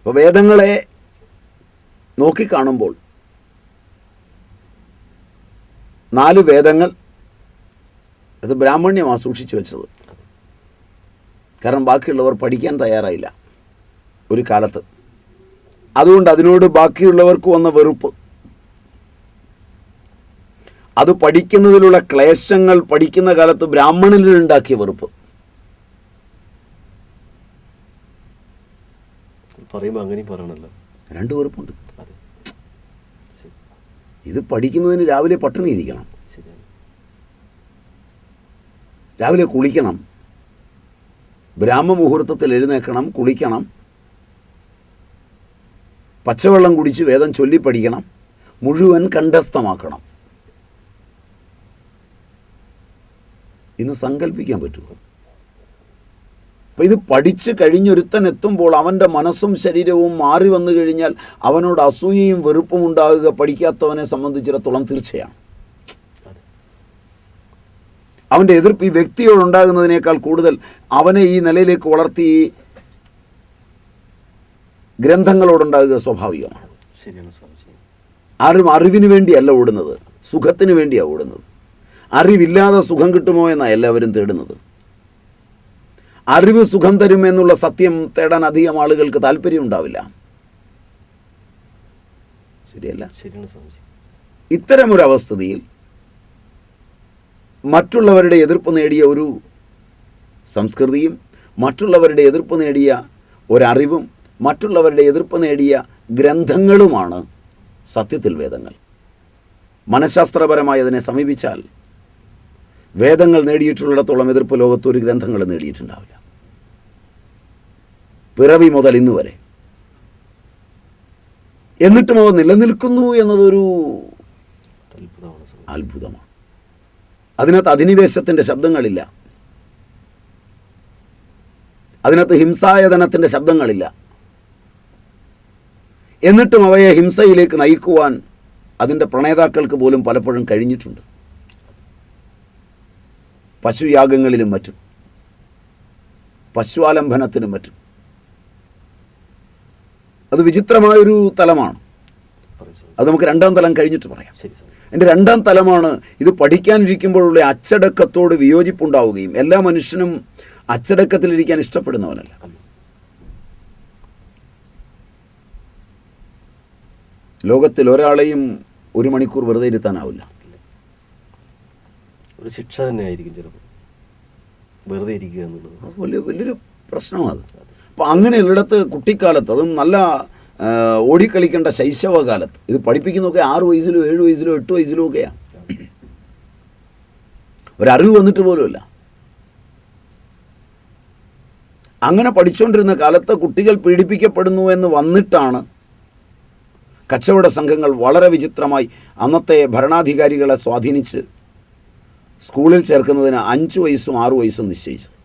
അപ്പോൾ വേദങ്ങളെ നോക്കിക്കാണുമ്പോൾ നാല് വേദങ്ങൾ അത് ബ്രാഹ്മണ്യമാണ് സൂക്ഷിച്ചു വെച്ചത്. കാരണം ബാക്കിയുള്ളവർ പഠിക്കാൻ തയ്യാറായില്ല ഒരു കാലത്ത്. അതുകൊണ്ട് അതിനോട് ബാക്കിയുള്ളവർക്ക് വന്ന വെറുപ്പ്. അത് പഠിക്കുന്നതിലുള്ള ക്ലേശങ്ങൾ പഠിക്കുന്ന കാലത്ത് ബ്രാഹ്മണനിൽ ഉണ്ടാക്കിയ വെറുപ്പ്. പറയുമ്പോൾ അങ്ങനെയും പറയണല്ലോ. രണ്ട് വെറുപ്പുണ്ട് ഇത് പഠിക്കുന്നതിന് രാവിലെ പട്ടിണി ഇരിക്കണം. രാവിലെ കുളിക്കണം. ബ്രാഹ്മമുഹൂർത്തത്തിൽ എഴുന്നേക്കണം കുളിക്കണം. പച്ചവെള്ളം കുടിച്ച് വേദം ചൊല്ലി പഠിക്കണം. മുഴുവൻ കണ്ഠസ്ഥമാക്കണം ഇന്ന് സങ്കല്പിക്കാൻ പറ്റുമോ? അപ്പം ഇത് പഠിച്ച് കഴിഞ്ഞൊരുത്തൻ എത്തുമ്പോൾ അവന്റെ മനസ്സും ശരീരവും മാറി വന്നു കഴിഞ്ഞാൽ അവനോട് അസൂയയും വെറുപ്പും ഉണ്ടാകുക പഠിക്കാത്തവനെ സംബന്ധിച്ചിടത്തോളം തീർച്ചയാണ്. അവന്റെ എതിർപ്പ് ഈ വ്യക്തിയോടുണ്ടാകുന്നതിനേക്കാൾ കൂടുതൽ അവനെ ഈ നിലയിലേക്ക് വളർത്തി ഗ്രന്ഥങ്ങളോടുണ്ടാകുക സ്വാഭാവികമാണ്. ആരും അറിവിന് വേണ്ടിയല്ല ഓടുന്നത് സുഖത്തിന് വേണ്ടിയാണ് ഓടുന്നത്. അറിവില്ലാതെ സുഖം കിട്ടുമോ എന്നാണ് എല്ലാവരും തേടുന്നത്. അറിവ് സുഖം തരും എന്നുള്ള സത്യം തേടാൻ അധികം ആളുകൾക്ക് താല്പര്യം ഉണ്ടാവില്ല. ശരിയല്ല? ശരിയാണ് സ്വാമിജി. ഇത്തരമൊരവസ്ഥിതിയിൽ മറ്റുള്ളവരുടെ എതിർപ്പ് നേടിയ ഒരു സംസ്കൃതിയും മറ്റുള്ളവരുടെ എതിർപ്പ് നേടിയ ഒരറിവും മറ്റുള്ളവരുടെ എതിർപ്പ് നേടിയ ഗ്രന്ഥങ്ങളുമാണ് സത്യത്തിൽ വേദങ്ങൾ. മനഃശാസ്ത്രപരമായി അതിനെ സമീപിച്ചാൽ വേദങ്ങൾ നേടിയിട്ടുള്ളിടത്തോളം എതിർപ്പ് ലോകത്ത് ഒരു ഗ്രന്ഥങ്ങൾ നേടിയിട്ടുണ്ടാവില്ല. പിറവി മുതൽ ഇന്ന് വരെ. എന്നിട്ടും അവ നിലനിൽക്കുന്നു എന്നതൊരു അത്ഭുതമാണ്. അതിനകത്ത് അധിനിവേശത്തിന്റെ ശബ്ദങ്ങളില്ല. അതിനകത്ത് ഹിംസായതനത്തിന്റെ ശബ്ദങ്ങളില്ല. എന്നിട്ടും അവയെ ഹിംസയിലേക്ക് നയിക്കുവാൻ അതിന്റെ പ്രണേതാക്കൾക്ക് പോലും പലപ്പോഴും കഴിഞ്ഞിട്ടുണ്ട്. പശുയാഗങ്ങളിലും മറ്റും. പശുവാലംബനത്തിനും മറ്റും. അത് വിചിത്രമായൊരു തലമാണ്. അത് നമുക്ക് രണ്ടാം തലം കഴിഞ്ഞിട്ട് പറയാം. എന്റെ രണ്ടാം തലമാണ്. ഇത് പഠിക്കാനിരിക്കുമ്പോഴുള്ള അച്ചടക്കത്തോട് വിയോജിപ്പുണ്ടാവുകയും എല്ലാ മനുഷ്യനും അച്ചടക്കത്തിലിരിക്കാൻ ഇഷ്ടപ്പെടുന്നവനല്ല. ലോകത്തിൽ ഒരാളെയും ഒരു മണിക്കൂർ വെറുതെ ഇരുത്താനാവില്ല. ഒരു ശിക്ഷ തന്നെ ആയിരിക്കും ചിലപ്പോൾ. വെറുതെ ഇരിക്കുക എന്നുള്ളത്. വലിയ വലിയൊരു പ്രശ്നമാണ്. അത് അപ്പം അങ്ങനെയുള്ളിടത്ത് കുട്ടിക്കാലത്ത് അതും നല്ല ഓടിക്കളിക്കേണ്ട ശൈശവകാലത്ത്. ഇത് പഠിപ്പിക്കുന്നതൊക്കെ ആറ് വയസ്സിലോ ഏഴ് വയസ്സിലോ എട്ട് വയസ്സിലോ ഒക്കെയാണ് ഒരറിവ് വന്നിട്ട് പോലുമല്ല. അങ്ങനെ പഠിച്ചുകൊണ്ടിരുന്ന കാലത്ത് കുട്ടികൾ പീഡിപ്പിക്കപ്പെടുന്നു എന്ന് വന്നിട്ടാണ് കച്ചവട സംഘങ്ങൾ വളരെ വിചിത്രമായി അന്നത്തെ ഭരണാധികാരികളെ സ്വാധീനിച്ച് സ്കൂളിൽ ചേർക്കുന്നതിന് അഞ്ച് വയസ്സും ആറു വയസ്സും നിശ്ചയിച്ചത്.